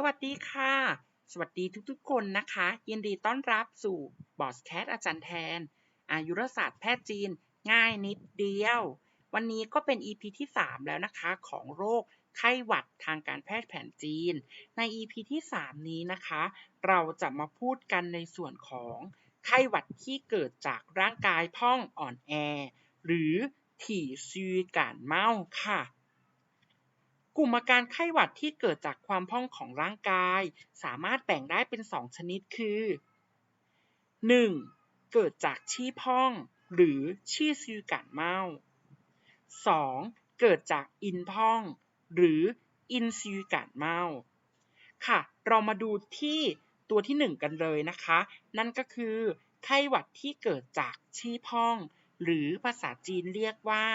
สวัสดีค่ะ สวัสดีทุกๆ คนนะคะ ยินดีต้อนรับสู่บอสแคทอาจารย์แทน อายุรศาสตร์แพทย์จีน ง่ายนิดเดียว วันนี้ก็เป็น EP ที่ 3 แล้วนะคะของโรคไข้หวัดทางการแพทย์แผนจีน ใน EP ที่ 3 นี้นะคะ เราจะมาพูดกันในส่วนของไข้หวัดที่เกิดจากร่างกายพ่องอ่อนแอ หรือถี่ซีการเมาค่ะ กลุ่มอาการไข้หวัดที่เกิดจากความพองของร่างกาย สามารถแบ่งได้เป็น 2 ชนิดคือ 1. เกิดจากชี่พอง หรือชี่ซิวกันเมา 2. เกิดจากอินพอง หรืออินซิวกันเมาค่ะ เรามาดูที่ตัวที่ 1 กันเลยนะคะ นั่นก็คือ ไข้หวัดที่เกิดจากชี่พอง หรือภาษาจีนเรียกว่า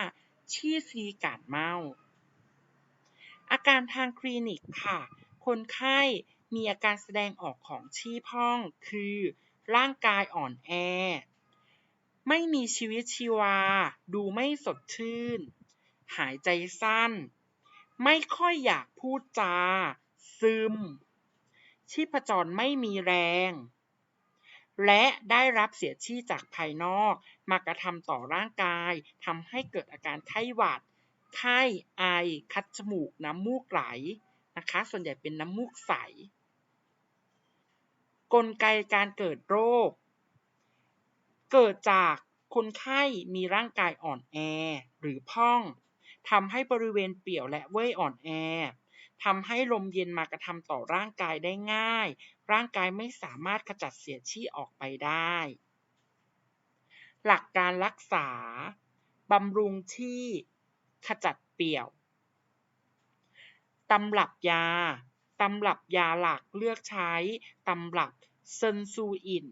ชี่ซีกันเมา อาการทางคลินิกค่ะ คนไข้มีอาการแสดงออกของชี่พองคือ ร่างกายอ่อนแอ ไม่มีชีวิตชีวา ดูไม่สดชื่น หายใจสั้น ไม่ค่อยอยากพูดจา ซึม ชีพจรไม่มีแรง และได้รับเสียชีจากภายนอก มากระทำต่อร่างกายทำให้เกิดอาการไข้หวัด ไข้ไอ คัดจมูก น้ำมูกไหลนะคะ ส่วนใหญ่เป็นน้ำมูกใส กลไกการเกิดโรค เกิดจากคนไข้มีร่างกายอ่อนแอหรือพองทำให้บริเวณเปี่ยวและเว้ยอ่อนแอทำให้ลมเย็นมากระทำต่อร่างกายได้ง่าย ร่างกายไม่สามารถขจัดเสียชีออกไปได้ หลักการรักษาบำรุงที่ ขจัดเปี่ยว ตำรับยา ตำรับยาหลักเลือกใช้ ตำรับเซินซูอิน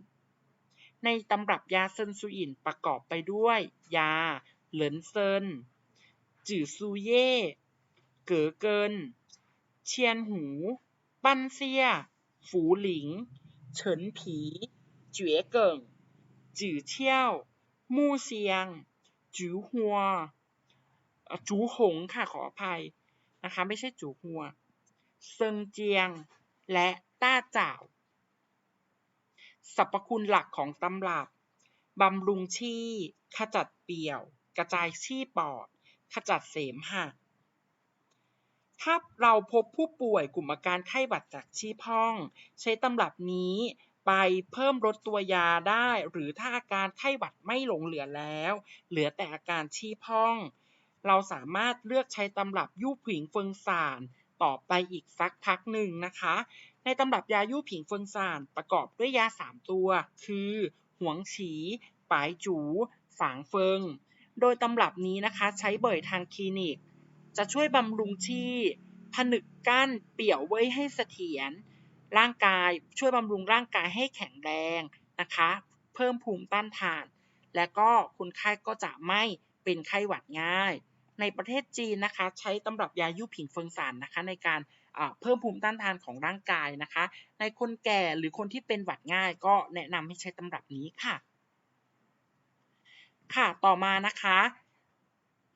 ในตำรับยาเซินซูอินประกอบไปด้วย ยา เหลินเซิน จื่อซูเย่ เก๋อเกิน เชียนหู ปั้นเซีย ฝูหลิง เฉินผี เจ๋วเกิ่งจื่อเชี่ยว มู่เซียงจูหัว จูหงค่ะขออภัยนะคะไม่ใช่จูหัว เซิงเจียงและต้าเจ่าสรรพคุณหลักของตำรับบำรุงชีขจัดเปี่ยว กระจายชีปอด ขจัดเสมหะถ้าเราพบผู้ป่วยกลุ่มอาการไข้หวัดจากชีพอง ใช้ตำรับนี้ไปเพิ่มลดตัวยาได้ หรือถ้าอาการไข้หวัดไม่หลงเหลือแล้ว เหลือแต่อาการชีพอง เราสามารถเลือกใช้ตำรับยู่ผิงเฟิงซานต่อไปอีกสักพักหนึ่งนะคะ ในตำรับยายู่ผิงเฟิงซานประกอบด้วยยา 3 ตัว คือหวงฉีปายจู ฝางเฟิง โดยตำรับนี้นะคะใช้บ่อยทางคลินิก จะช่วยบำรุงที่ ผนึกกั้นเปี่ยวไว้ให้เสถียร ร่างกายช่วยบำรุงร่างกายให้แข็งแรงนะคะ เพิ่มภูมิต้านทาน และก็คนไข้ก็จะไม่เป็นไข้หวัดง่าย ในประเทศจีนนะคะ ใช้ตำรับยายูผิงเฟิงซานนะคะ ในการเพิ่มภูมิต้านทานของร่างกายนะคะ ในคนแก่หรือคนที่เป็นหวัดง่ายก็แนะนำให้ใช้ตำรับนี้ค่ะ ค่ะต่อมานะคะ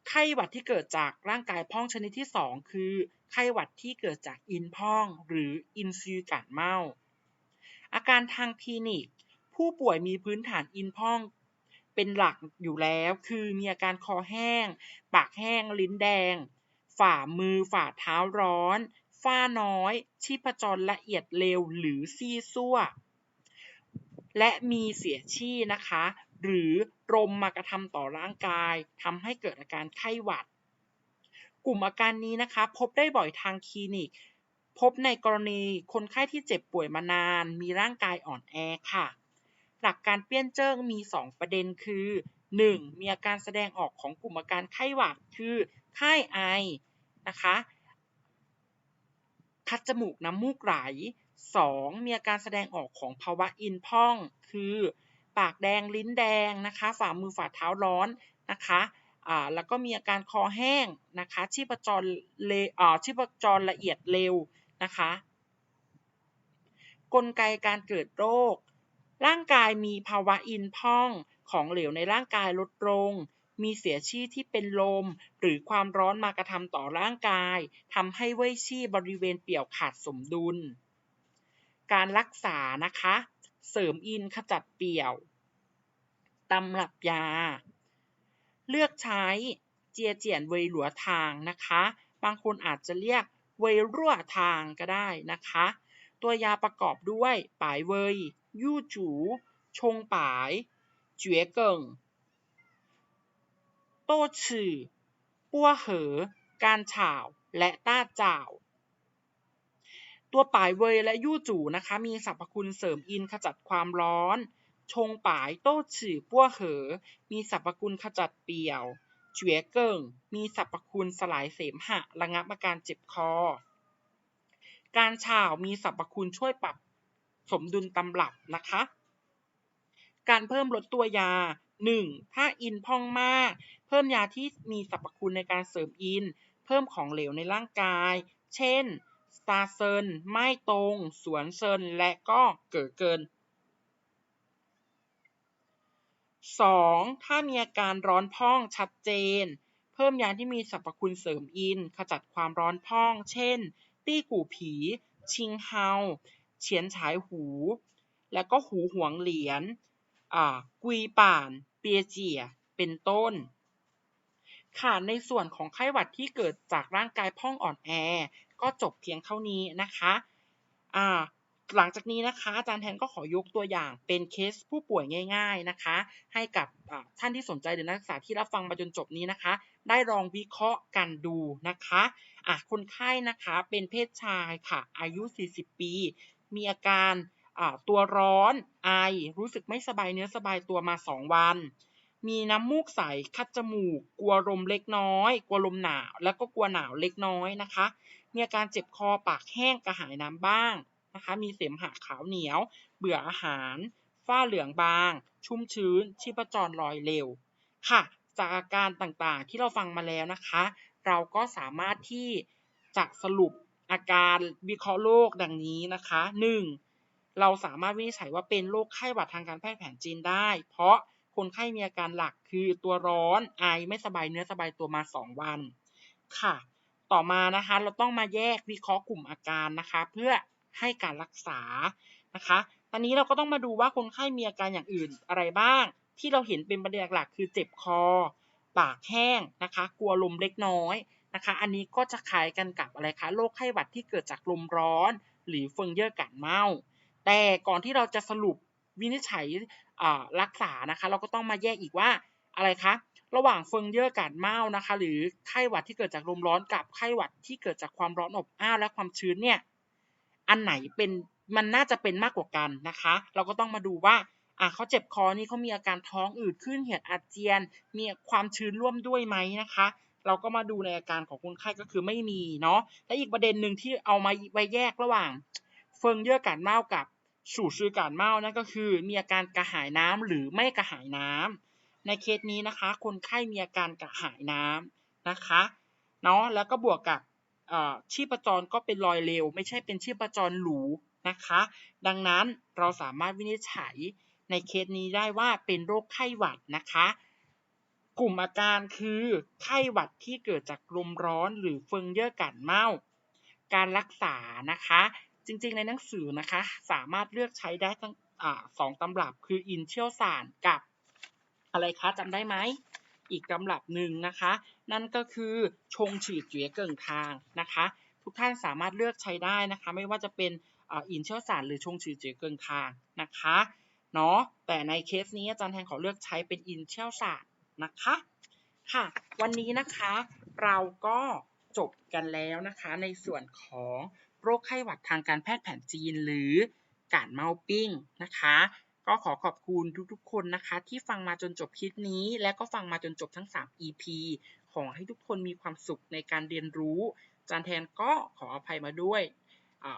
ไข้หวัดที่เกิดจากร่างกายพองชนิดที่ 2 คือไข้หวัดที่เกิดจากอินพอง หรืออินซิวกันเมาอาการทางคลินิก ผู้ป่วยมีพื้นฐานอินพอง เป็นหลักอยู่แล้ว คือมีอาการคอแห้ง ปากแห้ง ลิ้นแดง ฝ่ามือฝ่าเท้าร้อน ฝ้าน้อย ชีพจรละเอียดเร็วหรือซีซั่ว และมีเสียชี่นะคะ หรือลมมากระทำต่อร่างกายทำให้เกิดอาการไข้หวัด กลุ่มอาการนี้นะคะ พบได้บ่อยทางคลินิก พบในกรณีคนไข้ที่เจ็บป่วยมานาน มีร่างกายอ่อนแอค่ะ หลักการเปี้ยนเจิ้งมี 2 ประเด็นคือ 1. มีอาการแสดงออกของกลุ่มอาการไข้หวัดคือไข้ไอนะคะคัดจมูกน้ำมูกไหล 2. มีอาการแสดงออกของภาวะอินพ่อง คือปากแดงลิ้นแดงนะคะฝ่ามือฝ่าเท้าร้อนนะคะอ่าแล้วก็มีอาการคอแห้งนะคะชีพจรเลอ่าชีพจรละเอียดเร็วนะคะ กลไกการเกิดโรค ร่างกายมีภาวะอินพองของเหลวในร่างกายลดลง มีเสียชี่ที่เป็นลม หรือความร้อนมากระทำต่อร่างกายทำให้เว้ยชี่บริเวณเปี่ยวขาดสมดุล การรักษานะคะ เสริมอินขจัดเปี่ยวตำรับยา เลือกใช้เจียเจียนเวยหลัวทางนะคะ บางคนอาจจะเรียกเวยรั่วทางก็ได้นะคะ ตัวยาประกอบด้วยปายเวย ยู่จูชงปายเจ๋วเกิงโต้ฉื่อปั้วเหอ การฉ่าวและต้าจ่าว ตัวปายเวยและยู่จูนะคะมีสรรพคุณเสริมอินขจัดความร้อน ชงปายโต้ฉื่อปั้วเหอ มีสรรพคุณขจัดเปี่ยวเจ๋วเกิงมีสรรพคุณสลายเสมหะระงับอาการเจ็บคอ การฉ่าวมีสรรพคุณช่วยปรับ สมดุลตำรับนะคะ การเพิ่มลดตัวยา 1. ถ้าอินพองมาก เพิ่มยาที่มีสรรพคุณในการเสริมอิน เพิ่มของเหลวในร่างกาย เช่นสตาเซินไม่ตรง สวนเซินและก็เกิดเกิน 2. ถ้ามีอาการร้อนพองชัดเจน เพิ่มยาที่มีสรรพคุณเสริมอิน ขจัดความร้อนพอง เช่น ตี้กู่ผี ชิงเฮา เฉียนฉายหู แล้วก็หูหวงเหรียญอ่ากุยป่าน เปียเจีย เป็นต้น ค่ะ ในส่วนของไข้หวัดที่เกิดจากร่างกายพ่องอ่อนแอ ก็จบเพียงเท่านี้นะคะอ่าหลังจากนี้นะคะอาจารย์แทนก็ขอยกตัวอย่างเป็นเคสผู้ป่วยง่าย ๆนะคะ ให้กับท่านที่สนใจหรือนักศึกษาที่รับฟังมาจนจบนี้นะคะ ได้ลองวิเคราะห์กันดูนะคะอะคนไข้นะคะเป็นเพศชายค่ะ อายุ 40 ปี มีอาการตัวร้อนไอรู้สึกไม่สบายเนื้อสบายตัวมา 2 วัน มีน้ำมูกใสคัดจมูก กลัวลมเล็กน้อย กลัวลมหนาว แล้วก็กลัวหนาวเล็กน้อยนะคะ มีอาการเจ็บคอปากแห้งกระหายน้ำบ้างนะคะ มีเสมหะขาวเหนียว เบื่ออาหารฝ้าเหลืองบาง ชุ่มชื้น ชีพจรลอยเร็วค่ะ จากอาการต่างๆที่เราฟังมาแล้วนะคะ เราก็สามารถที่จะสรุป อาการวิเคราะห์โรคดังนี้นะคะ 1. เราสามารถวินิจฉัยว่าเป็นโรคไข้หวัดทางการแพทย์แผนจีนได้ เพราะคนไข้มีอาการหลักคือตัวร้อนไอไม่สบายเนื้อสบายตัวมา 2 วันค่ะ ต่อมานะคะเราต้องมาแยกวิเคราะห์กลุ่มอาการนะคะ เพื่อให้การรักษานะคะตอนนี้เราก็ต้องมาดูว่าคนไข้มีอาการอย่างอื่นอะไรบ้าง ที่เราเห็นเป็นประเด็นหลักคือเจ็บคอ ปากแห้งนะคะ กลัวลมเล็กน้อย นะคะ อันนี้ก็จะคล้ายกันกับอะไรคะโรคไข้หวัดที่เกิดจากลมร้อน หรือเฟิงเย่อกันเมา แต่ก่อนที่เราจะสรุปวินิจฉัยรักษานะคะ เราก็ต้องมาแยกอีกว่าอะไรคะระหว่างเฟิงเย่อกันเมานะคะ หรือไข้หวัดที่เกิดจากลมร้อนกับไข้หวัดที่เกิดจากความร้อนอบอ้าวและความชื้นเนี่ยอันไหนเป็นมันน่าจะเป็นมากกว่ากันนะคะ เราก็ต้องมาดูว่าอะเขาเจ็บคอนี่เขามีอาการท้องอืดขึ้นเหียดอาเจียน มีความชื้นร่วมด้วยไหมนะคะ เราก็มาดูในอาการของคนไข้ก็คือไม่มีเนาะและอีกประเด็นหนึ่งที่เอามาไว้แยกระหว่าง เฟิงเยื่อการเมากับฉู่ซื้อการเมานั่นก็คือ มีอาการกระหายน้ำหรือไม่กระหายน้ำในเคสนี้นะคะ คนไข้มีอาการกระหายน้ำนะคะเนาะแล้วก็บวกกับชีพจรก็เป็นรอยเร็ว ไม่ใช่เป็นชีพจรหรูนะคะ ดังนั้นเราสามารถวินิจฉัยในเคสนี้ได้ว่าเป็นโรคไข้หวัดนะคะ กลุ่มอาการคือไข้หวัดที่เกิดจากลมร้อนหรือเฟิงเยื่อกันเมา การรักษานะคะ จริงๆในหนังสือนะคะสามารถเลือกใช้ได้ทั้งอสองตำรับคืออินเชียวสารกับอะไรคะจำได้ไหมอีกตำรับหนึ่งนะคะ นั่นก็คือชงฉีดเจียเกิงทางนะคะ ทุกท่านสามารถเลือกใช้ได้นะคะ ไม่ว่าจะเป็นอินเชี่ยวสารหรือชงฉีดเจียเกิงทางนะคะเนาะแต่ในเคสนี้อาจารย์แทนขอเลือกใช้เป็นอินเชี่ยวสาร นะคะค่ะ วันนี้นะคะเราก็จบกันแล้วนะคะในส่วนของโรคไข้หวัดทางการแพทย์แผนจีนหรือการเมาปิ้งนะคะ ก็ขอขอบคุณทุกๆ คนนะคะ ที่ฟังมาจนจบคลิปนี้ และก็ฟังมาจนจบทั้ง 3 EP ขอให้ทุกคนมีความสุขในการเรียนรู้ จานแทนก็ขออภัยมาด้วย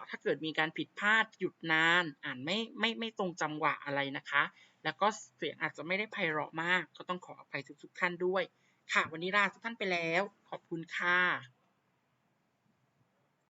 ถ้าเกิดมีการผิดพลาดหยุดนาน อ่านไม่ไม่ไม่ตรงจังหวะอะไรนะคะ แล้วก็เสียงอาจจะไม่ได้ไพเราะมาก ก็ต้องขออภัยทุกๆท่านด้วย ค่ะ วันนี้ลาทุกท่านไปแล้ว ขอบคุณค่ะ